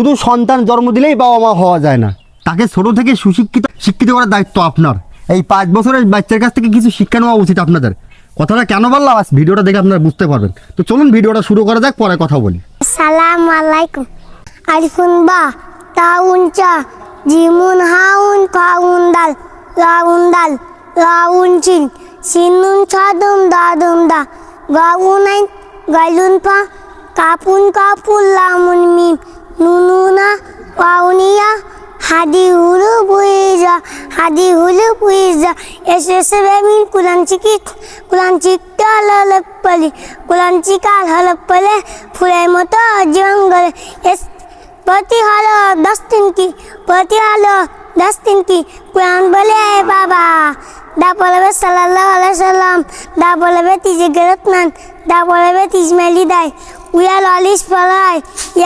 শুধু সন্তান জন্ম দিলেই বাবা মা হওয়া যায় না। তাকে ছোট থেকে সুশিক্ষিত, শিক্ষিত করার দায়িত্ব আপনার। এই পাঁচ বছরের বাচ্চার কাছ থেকে কিছু শিক্ষা নেওয়া উচিত আপনাদের। কথাটা কেন বললাম? আজ ভিডিওটা দেখে আপনারা বুঝতে পারবেন। তো চলুন ভিডিওটা শুরু করা যাক, পরে কথা বলি। সালাম আলাইকুম। আরিফুন বা তাউন চা, জিমুন হাউন ফাউন দাল লাউন দাল লাউন চিন, সিনুন ছাদুম দাদুম দা, গাউন আইন, গাইলুন পা, কাপুন কাপুন লামুন হাদি হুলু বুইজা হাদি হুলু বুইজা এসে বেমিন কুলান চিকিট কুলান চিকটা ললপলি কুলান চিকাল ফুলের মতো জঙ্গলে। এস প্রতি হলো দশ কি প্রতি হলো দশ কি কোরআন বলে বাবা, দা বলবে সাল্লাহ আলাই সাল্লাম, দা বলবে তিজে গেরতনান, দা বলবে তিজমেলি দায় উয়াল অলিশ পলায়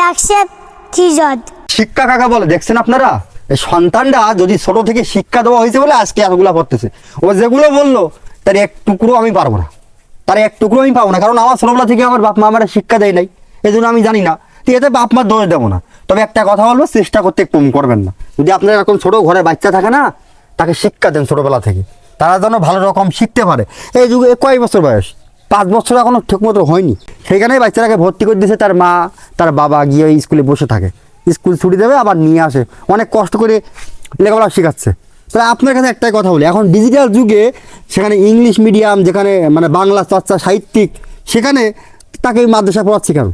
একশেপ থিজদ। শিক্ষা কাকা বলে, দেখছেন আপনারা? সন্তানটা যদি ছোট থেকে শিক্ষা দেওয়া হয়েছে বলে আজকে এতগুলা পড়তেছে। ও যেগুলো বলল, তার এক টুকরো আমি পারব না। তার এক টুকরো আমি পাবো না, কারণ আমার ছোটবেলা থেকে আমার বাপ মা আমার শিক্ষা দেয় নাই। এই জন্য আমি জানি না। তো এতে বাপ মার দোষ দেবো না। তবে একটা কথা বলব, চেষ্টা করতে কম করবেন না। যদি আপনার এরকম ছোট ঘরে বাচ্চা থাকে না, তাকে শিক্ষা দেন ছোটবেলা থেকে। তারা যেন ভালো রকম শিখতে পারে। এই যুগে কয় বছর বয়স? পাঁচ বছর এখনও ঠিকমতো হয়নি। সেখানেই বাচ্চাটাকে ভর্তি করে দিয়েছে তার মা, তার বাবা গিয়ে স্কুলে বসে থাকে। স্কুল ছুটি দেবে, আবার নিয়ে আসে। অনেক কষ্ট করে লেখাপড়া শেখাচ্ছে। তাহলে আপনার কাছে একটাই কথা বলি, এখন ডিজিটাল যুগে সেখানে ইংলিশ মিডিয়াম যেখানে মানে বাংলা, চর্চা, সাহিত্যিক, সেখানে তাকে মাদ্রাসা পড়াচ্ছে কেন?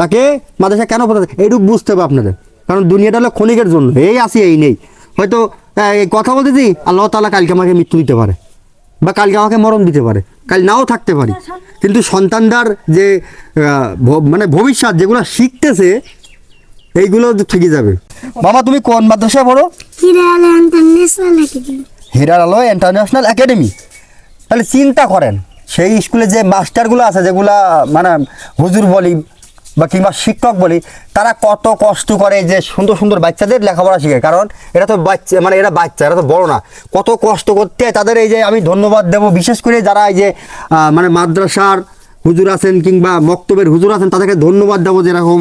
তাকে মাদ্রাসা কেন পড়াচ্ছে? এইটুকু বুঝতে হবে আপনাদের। কারণ দুনিয়াটা হলো ক্ষণিকের জন্য, এই আসি এই নেই। হয়তো কথা বলতেছি, আল্লাহ তালা কালকে আমাকে মৃত্যু দিতে পারে, বা কালকে আমাকে মরণ দিতে পারে, কাল নাও থাকতে পারি। কিন্তু সন্তানদার যে মানে ভবিষ্যৎ যেগুলো শিখতেছে এইগুলো ঠিকই যাবে। বাবা তুমি কোন মাদ্রাসায় পড়ো? হিরালে ইন্টারন্যাশনাল একাডেমি। হিরার আলো ইন্টারন্যাশনাল একাডেমি? তাহলে চিন্তা করেন সেই স্কুলে যে মাস্টারগুলো আছে যেগুলা মানে হুজুর বলি বা কিংবা শিক্ষক বলি তারা কত কষ্ট করে যে সুন্দর সুন্দর বাচ্চাদের লেখাপড়া শিখে। কারণ এরা তো বাচ্চা মানে এরা বাচ্চা এরা তো বড় না। কত কষ্ট করতে তাদের এই যে আমি ধন্যবাদ দেব বিশেষ করে যারা এই যে মানে মাদ্রাসার হুজুর আছেন কিংবা মক্তবের হুজুর আছেন তাদেরকে ধন্যবাদ দেবো যেরকম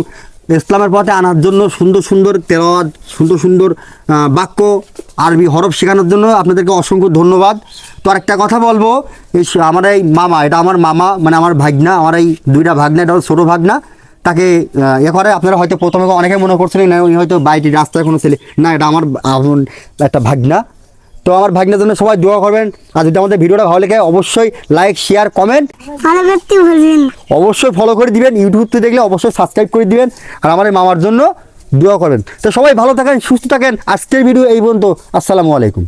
ইসলামের পথে আনার জন্য সুন্দর সুন্দর তেলাওয়াত, সুন্দর সুন্দর বাক্য, আরবি হরফ শেখানোর জন্য আপনাদেরকে অসংখ্য ধন্যবাদ। তো আরেকটা কথা বলব, এই আমার এই মামা, এটা আমার মামা মানে আমার ভাগনা, আমার এই দুইটা ভাগনা, এটা ছোটো ভাগনা, তাকে এ করে, আপনারা হয়তো প্রথমে অনেকে মনে করছিলেন, না, উনি হয়তো বাইরে রাস্তায় কোনো ছেলে না, এটা আমার একটা ভাগনা। তো আমার ভাগনার জন্য সবাই দোয়া করবেন। আর যদি আমাদের ভিডিওটা ভালো লাগে অবশ্যই লাইক শেয়ার কমেন্ট অবশ্যই ফলো করে দিবেন। ইউটিউব থেকে দেখলে অবশ্যই সাবস্ক্রাইব করে দিবেন। আর আমার মামার জন্য দোয়া করেন তো সবাই ভালো থাকেন সুস্থ থাকেন। আজকের ভিডিও এই পর্যন্ত। আসসালামু আলাইকুম।